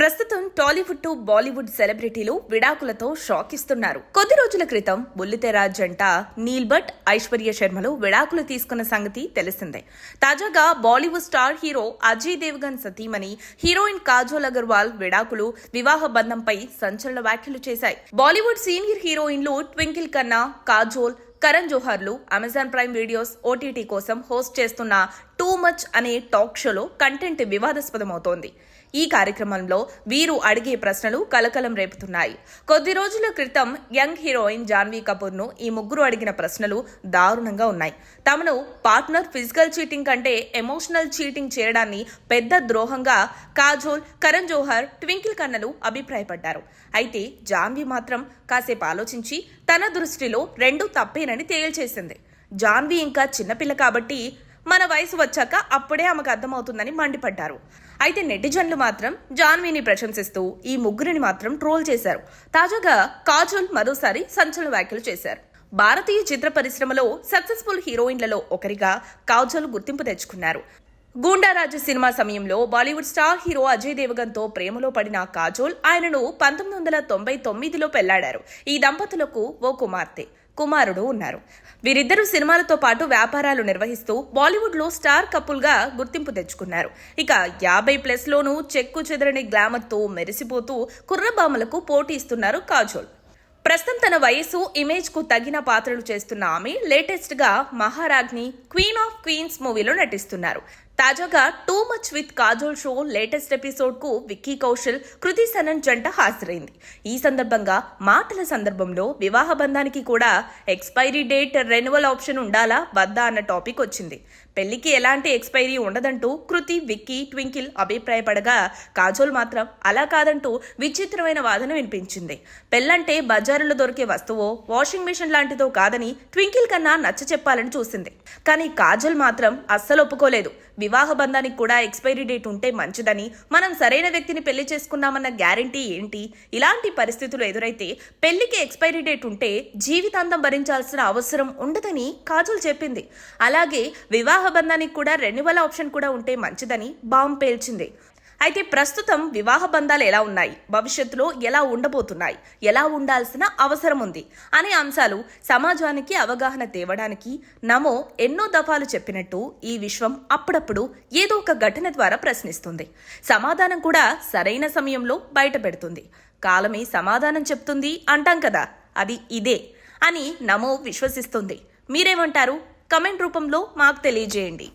ప్రస్తుతం టాలీవుడ్ టు బాలీవుడ్ సెలబ్రిటీలు విడాకులతో షాక్ ఇస్తున్నారు కొద్ది రోజుల క్రితం బుల్లితెర జంట నీల్ భట్ ఐశ్వర్య శర్మలు విడాకులు తీసుకున్న సంగతి తెలిసిందే. తాజాగా Bollywood star hero Ajay Devgan సతీమణి హీరోయిన్ కాజోల్ అగర్వాల్ విడాకులు వివాహ బంధంపై సంచలన వ్యాఖ్యలు చేశాయి. బాలీవుడ్ సీనియర్ హీరోయిన్లు ట్వింకిల్ ఖన్నా కాజోల్ కరణ్ జోహర్లు అమెజాన్ ప్రైమ్ వీడియోస్ ఓటీటీ కోసం హోస్ట్ చేస్తున్న టూ మచ్ అనే టాక్ షోలో కంటెంట్ వివాదాస్పదమవుతోంది. ఈ కార్యక్రమంలో వీరు అడిగే ప్రశ్నలు కలకలం రేపుతున్నాయి. కొద్ది రోజుల క్రితం యంగ్ హీరోయిన్ జాన్వీ కపూర్ను ఈ ముగ్గురు అడిగిన ప్రశ్నలు దారుణంగా ఉన్నాయి. తమను పార్ట్నర్ ఫిజికల్ చీటింగ్ కంటే ఎమోషనల్ చీటింగ్ చేయడాన్ని పెద్ద ద్రోహంగా కాజోల్ కరణ్ జోహర్ ట్వింకిల్ కన్నలు అభిప్రాయపడ్డారు. అయితే జాన్వీ మాత్రం కాసేపు ఆలోచించి తన దృష్టిలో రెండు తప్పేనని తేల్చేసింది. జాన్వీ ఇంకా చిన్నపిల్ల కాబట్టి మన వయసు వచ్చాక అప్పుడే ఆమెకు అర్థమవుతుందని మండిపడ్డారు. అయితే నెటిజన్లు మాత్రం జాన్వీని ప్రశంసిస్తూ ఈ ముగ్గురిని మాత్రం ట్రోల్ చేశారు. తాజాగా కాజోల్ మరోసారి సంచలన వ్యాఖ్యలు చేశారు. భారతీయ చిత్ర పరిశ్రమలో సక్సెస్ఫుల్ హీరోయిన్లలో ఒకరిగా కాజోల్ గుర్తింపు తెచ్చుకున్నారు. గూండారాజు సినిమా సమయంలో బాలీవుడ్ స్టార్ హీరో అజయ్ దేవగన్తో ప్రేమలో పడిన కాజోల్ ఆయనను పంతొమ్మిది వందల తొంభై తొమ్మిదిలో పెళ్ళాడారు. ఈ దంపతులకు ఓ కుమార్తె. కుమారుడు ఉన్నారు. వీరిద్దరూ సినిమాలతో పాటు వ్యాపారాలు నిర్వహిస్తూ బాలీవుడ్లో స్టార్ కపుల్గా గుర్తింపు తెచ్చుకున్నారు. ఇక యాభై ప్లస్లోనూ చెక్కు చెదరని గ్లామర్తో మెరిసిపోతూ కుర్రబామలకు పోటీ ఇస్తున్నారు కాజోల్. ప్రస్తుతం తన వయసు ఇమేజ్కు తగిన పాత్రలు చేస్తున్న ఆమె లేటెస్ట్గా మహారాజ్ని క్వీన్ ఆఫ్ క్వీన్స్ మూవీలో నటిస్తున్నారు. తాజాగా too much with Kajol show latest ఎపిసోడ్కు Vicky Kaushal Kriti Sanon జంట హాజరైంది. ఈ సందర్భంగా మాటల సందర్భంలో వివాహ బంధానికి కూడా ఎక్స్పైరీ డేట్ రెన్యువల్ ఆప్షన్ ఉండాలా వద్దా అన్న టాపిక్ వచ్చింది. పెళ్ళికి ఎలాంటి ఎక్స్పైరీ ఉండదంటూ కృతి విక్కీ ట్వింకిల్ అభిప్రాయపడగా కాజోల్ మాత్రం అలా కాదంటూ విచిత్రమైన వాదన వినిపించింది. పెళ్ళంటే బజారులో దొరికే వస్తువో వాషింగ్ మిషన్ లాంటిదో కాదని ట్వింకిల్ కన్నా నచ్చ చెప్పాలని చూసింది. కానీ కాజల్ మాత్రం అస్సలు ఒప్పుకోలేదు. వివాహ బంధానికి కూడా ఎక్స్పైరీ డేట్ ఉంటే మంచిదని మనం సరైన వ్యక్తిని పెళ్ళి చేసుకున్నామన్న గ్యారంటీ ఏంటి? ఇలాంటి పరిస్థితులు ఎదురైతే పెళ్ళికి ఎక్స్పైరీ డేట్ ఉంటే జీవితాంతం భరించాల్సిన అవసరం ఉండదని కాజల్ చెప్పింది. అలాగే వివాహ బంధానికి కూడా రెన్యువల్ ఆప్షన్ కూడా ఉంటే మంచిదని బాంబ్ పేల్చింది. అయితే ప్రస్తుతం వివాహ బంధాలు ఎలా ఉన్నాయి? భవిష్యత్తులో ఎలా ఉండబోతున్నాయి? ఎలా ఉండాల్సిన అవసరం ఉంది? అనే అంశాలు సమాజానికి అవగాహన తేవడానికి నమో ఎన్నో దఫాలు చెప్పినట్టు ఈ విశ్వం అప్పుడప్పుడు ఏదో ఒక ఘటన ద్వారా ప్రశ్నిస్తుంది. సమాధానం కూడా సరైన సమయంలో బయటపెడుతుంది. కాలమే సమాధానం చెప్తుంది అంటాం కదా అది ఇదే అని నమో విశ్వసిస్తుంది. మీరేమంటారు? కమెంట్ రూపంలో మాకు తెలియజేయండి.